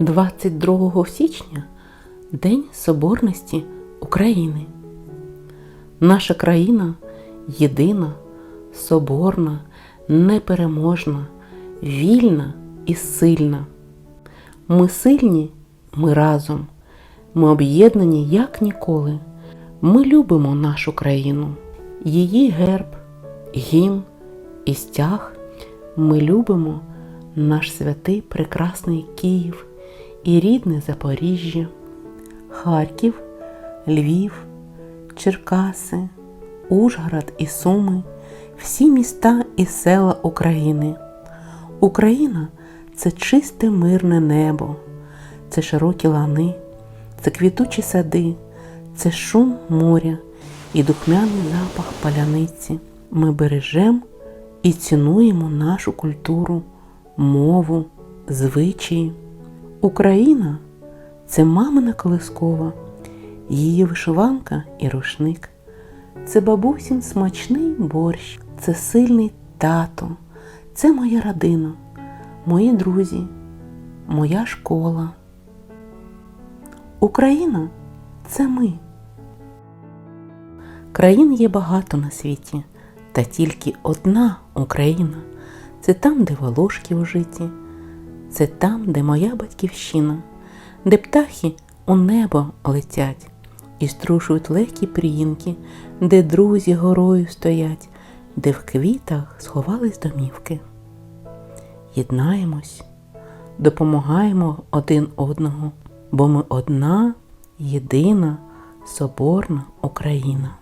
22 січня День Соборності України. Наша країна єдина, соборна, непереможна, вільна і сильна. Ми сильні, ми разом, ми об'єднані як ніколи. Ми любимо нашу країну, її герб, гімн і стяг. Ми любимо наш святий прекрасний Київ і рідне Запоріжжя, Харків, Львів, Черкаси, Ужгород і Суми, всі міста і села України. Україна це чисте мирне небо, це широкі лани, це квітучі сади, це шум моря і духмяний запах паляниці. Ми бережемо і цінуємо нашу культуру, мову, звичаї. Україна це мамина колискова, її вишиванка і рушник. Це бабусін смачний борщ, це сильний тато, це моя родина, мої друзі, моя школа. Україна це ми. Країн є багато на світі, та тільки одна Україна. Це там, де волошки ужиті, це там, де моя батьківщина, де птахи у небо летять і струшують легкі прінки, де друзі горою стоять, де в квітах сховались домівки. Єднаємось, допомагаємо один одного, бо ми одна, єдина, соборна Україна.